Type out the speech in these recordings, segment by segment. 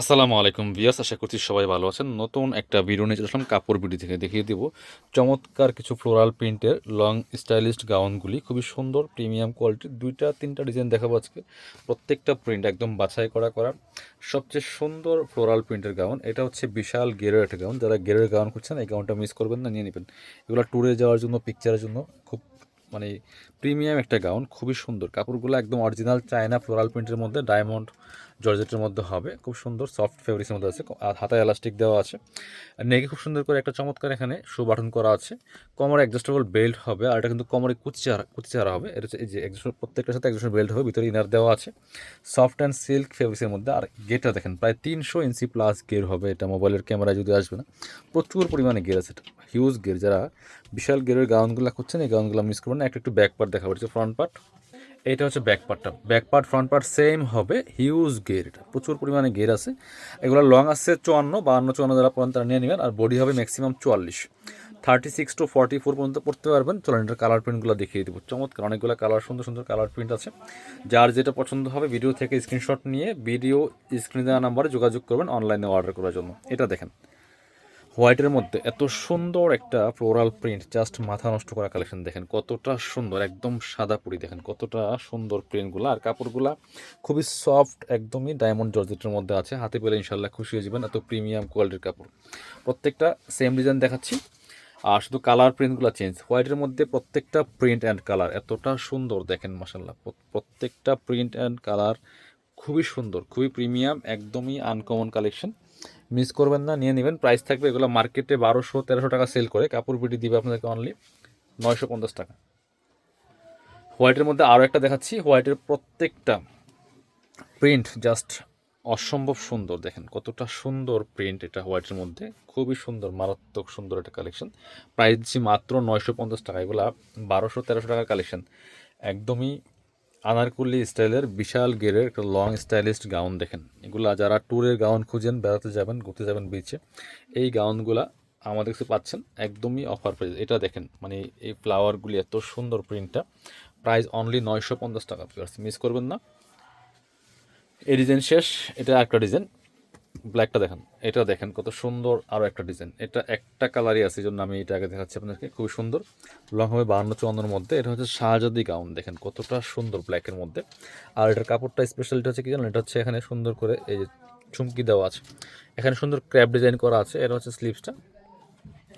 আসসালামু আলাইকুম বিয়াস আশা করছি সবাই ভালো আছেন। নতুন একটা ভিডিও নিয়ে চলে আসলাম, কাপড় বিডি থেকে দেখিয়ে দিব। চমৎকার কিছু ফ্লোরাল প্রিন্টের লং স্টাইলিস্ট গাউনগুলি খুবই সুন্দর প্রিমিয়াম কোয়ালিটির দুইটা, তিনটা ডিজাইন দেখাবো আজকে। প্রত্যেকটা প্রিন্ট একদম বাছাই করা করা। সবচেয়ে সুন্দর ফ্লোরাল প্রিন্টের গাউন এটা হচ্ছে বিশাল গেরের একটা গাউন যারা গেরের গাউন খুঁজছেন, এই গাউনটা মিস করবেন না, নিয়ে নেবেন। এগুলো ট্যুরে যাওয়ার জন্য পিকচারের জন্য খুব মানে প্রিমিয়াম একটা গাউন খুবই সুন্দর। কাপড়গুলো একদম অরিজিনাল চায়না ফ্লোরাল প্রিন্টের মধ্যে ডায়মন্ড জর্জেটের মধ্যে হবে, খুব সুন্দর সফট ফেব্রিক্সের মধ্যে আছে আর হাতায় এলাস্টিক দেওয়া আছে। আর নেকে খুব সুন্দর করে একটা চমৎকার এখানে শু বাটন করা আছে। কোমরে অ্যাডজাস্টেবল বেল্ট হবে, আর এটা কিন্তু কোমরে কুচি চারা কুচি চারা হবে। এটা হচ্ছে এই যে একজন প্রত্যেকটার সাথে একজন বেল্ট হবে, ভিতরে ইনার দেওয়া আছে। সফট অ্যান্ড সিল্ক ফেব্রিক্সের মধ্যে, আর গেটটা দেখেন, প্রায় তিনশো ইঞ্চি প্লাস গের হবে এটা মোবাইলের ক্যামেরায় যদি আসবে না। প্রচুর পরিমাণে গের আছে এটা হিউজ গের যারা বিশাল গেরের গাউনগুলো করছেন এই গাউনগুলো মিস করবেন না, একটা একটু ব্যাক পার্ট দেখাবো হচ্ছে ফ্রন্ট পার্ট এইটা হচ্ছে ব্যাক পার্টটা back part front part same হবে। হিউজ গের এটা। প্রচুর পরিমাণে গের আছে। এগুলো লং আছে চুয়ান্ন, বাহান্ন, চুয়ান্ন যারা পর্যন্ত তারা নিয়ে নেবেন। আর বডি হবে ম্যাক্সিমাম চুয়াল্লিশ। Thirty six to forty four পর্যন্ত পড়তে পারবেন। চলেন এটার কালার প্রিন্টগুলো দেখিয়ে দেবো। চমৎকার, অনেকগুলো কালার সুন্দর সুন্দর কালার প্রিন্ট আছে। যার যেটা পছন্দ হবে ভিডিও থেকে স্ক্রিনশট নিয়ে ভিডিও স্ক্রিনে দেওয়া নাম্বারে যোগাযোগ করবেন অনলাইনে অর্ডার করার জন্য। এটা দেখেন। হোয়াইটের মধ্যে এত সুন্দর একটা ফ্লোরাল প্রিন্ট জাস্ট মাথা নষ্ট করা কালেকশন দেখেন, কতটা সুন্দর, একদম সাদা পুরি দেখেন, কতটা সুন্দর প্রিন্টগুলো আর কাপড়গুলা খুবই সফট একদমই ডায়মন্ড জর্জেটের মধ্যে আছে। হাতে পেলে ইনশাল্লাহ খুশি হয়ে যাবেন, এত প্রিমিয়াম কোয়ালিটির কাপড়। প্রত্যেকটা সেম ডিজাইন দেখাচ্ছি। আর শুধু কালার প্রিন্টগুলো চেঞ্জ হোয়াইটের মধ্যে প্রত্যেকটা প্রিন্ট অ্যান্ড কালার এতটা সুন্দর দেখেন মাসাল্লাহ প্রত্যেকটা প্রিন্ট অ্যান্ড কালার খুবই সুন্দর, খুবই প্রিমিয়াম একদমই আনকমন কালেকশন মিস করবেন না, নিয়ে নেবেন। প্রাইস থাকবে এগুলো মার্কেটে বারোশো, তেরোশো টাকা সেল করে। কাপড় পিটি দিবে আপনাদেরকে অনলি নয়শো পঞ্চাশ টাকা। হোয়াইটের মধ্যে আরও একটা দেখাচ্ছি। হোয়াইটের প্রত্যেকটা প্রিন্ট জাস্ট অসম্ভব সুন্দর। দেখেন কতটা সুন্দর প্রিন্ট এটা হোয়াইটের মধ্যে। খুবই সুন্দর, মারাত্মক সুন্দর একটা কালেকশন প্রাইস দিচ্ছি মাত্র নয়শো পঞ্চাশ টাকা। এগুলো বারোশো, তেরোশো টাকার কালেকশন একদমই আনারকুলি স্টাইলের বিশাল গেরের একটা লং স্টাইলিস্ট গাউন দেখেন। এগুলা যারা ট্যুরের গাউন খুঁজেন, বেড়াতে যাবেন, ঘুরতে যাবেন বিচে এই গাউনগুলা আমাদের কাছে পাচ্ছেন একদমই অফার প্রাইস এটা দেখেন মানে এই ফ্লাওয়ারগুলি এত সুন্দর প্রিন্টটা প্রাইস অনলি নয়শো পঞ্চাশ টাকা মিস করবেন না। এই ডিজাইন শেষ, এটা একটা ডিজাইন ব্ল্যাকটা দেখেন, এটা দেখেন কত সুন্দর আরও একটা ডিজাইন এটা একটা কালারই আছে জন্য আমি এটা আগে দেখাচ্ছি আপনাদেরকে, খুবই সুন্দর। লং হবে বাহান্ন চুয়ান্নর মধ্যে, এটা হচ্ছে শাহজাদি গাউন দেখেন কতটা সুন্দর ব্ল্যাকের মধ্যে। আর এটার কাপড়টা স্পেশালিটি হচ্ছে কি জানেন, এটা হচ্ছে এখানে সুন্দর করে এই যে চুমকি দেওয়া আছে। এখানে সুন্দর ক্র্যাপ ডিজাইন করা আছে, এটা হচ্ছে স্লিপসটা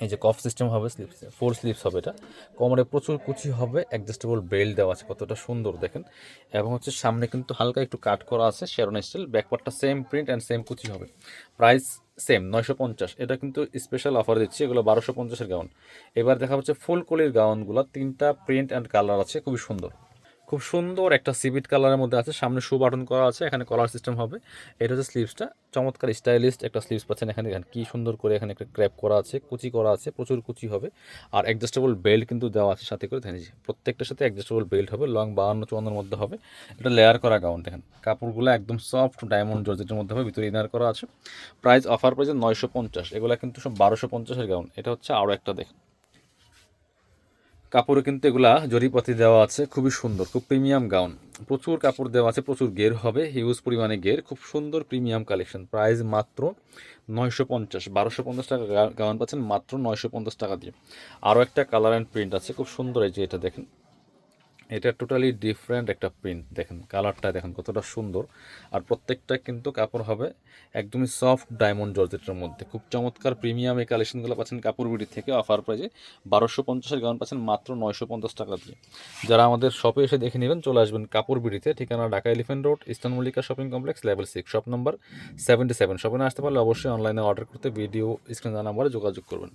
এই যে কফ সিস্টেম হবে স্লিপস ফোর স্লিপস হবে এটা। কোমরে প্রচুর কুচি হবে অ্যাডজাস্টেবল বেল্ট দেওয়া আছে, কতটা সুন্দর দেখেন। এবং হচ্ছে সামনে কিন্তু হালকা একটু কাট করা আছে শেরন স্টাইল ব্যাকপার্টটা সেম প্রিন্ট অ্যান্ড সেম কুচি হবে। প্রাইস সেম নয়শো পঞ্চাশ। এটা কিন্তু স্পেশাল অফার দিচ্ছি, এগুলো বারোশো পঞ্চাশের গাউন এবার দেখা হচ্ছে ফুল কলির গাউনগুলো তিনটা প্রিন্ট অ্যান্ড কালার আছে, খুবই সুন্দর। খুব সুন্দর একটা সিবিট কালারের মধ্যে আছে। সামনে শু বাটন করা আছে, এখানে কলার সিস্টেম হবে। এটা হচ্ছে স্লিভসটা চমৎকার স্টাইলিস্ট একটা স্লিভস পাচ্ছেন এখানে। দেখেন কি সুন্দর করে এখানে একটা ক্র্যাপ করা আছে, কুচি করা আছে, প্রচুর কুচি হবে। আর অ্যাডজাস্টেবল বেল্ট কিন্তু দেওয়া আছে সাথে করে। দেখেন প্রত্যেকটার সাথে অ্যাডজাস্টেবল বেল্ট হবে লং বাহান্ন চুয়ান্নর মধ্যে হবে। এটা লেয়ার করা গাউন দেখেন। কাপড়গুলো একদম সফট ডায়মন্ড জর্জেটের মধ্যে হবে, ভিতরে ইনার করা আছে। প্রাইস অফার প্রাইস নয়শো পঞ্চাশ। এগুলো কিন্তু সব বারোশো পঞ্চাশের গাউন এটা হচ্ছে আরও একটা, দেখেন। কাপড়ে কিন্তু এগুলা জরিপাতি দেওয়া আছে, খুবই সুন্দর, খুব প্রিমিয়াম গাউন। প্রচুর কাপড় দেওয়া আছে, প্রচুর গের হবে হিউজ পরিমাণে গের, খুব সুন্দর প্রিমিয়াম কালেকশন প্রাইস মাত্র নয়শো পঞ্চাশ, বারোশো পঞ্চাশ টাকা গাউন পাচ্ছেন মাত্র নয়শো পঞ্চাশ টাকা দিয়ে। আরও একটা কালার অ্যান্ড প্রিন্ট আছে, খুব সুন্দর এই যে এটা দেখেন। এটা টোটালি ডিফারেন্ট একটা প্রিন্ট দেখেন কালারটা দেখেন কতটা সুন্দর। আর প্রত্যেকটা কিন্তু কাপড় হবে একদমই সফট ডায়মন্ড জর্জেটের মধ্যে। খুব চমৎকার প্রিমিয়াম এই কালেকশনগুলো পাচ্ছেন কাপড় বিড়ি থেকে অফার প্রাইজে বারোশো পঞ্চাশের গাউন পাচ্ছেন মাত্র নয়শো পঞ্চাশ টাকা দিয়ে। যারা আমাদের শপে এসে দেখে নেবেন, চলে আসবেন কাপড় বিড়িতে, ঠিকানা Dhaka elephant road eastern Mallika shopping complex level six shop number seventy seven শপে আসতে পারলে অবশ্যই অনলাইনে অর্ডার করতে ভিডিও স্ক্রিন নাম্বারে যোগাযোগ করবেন।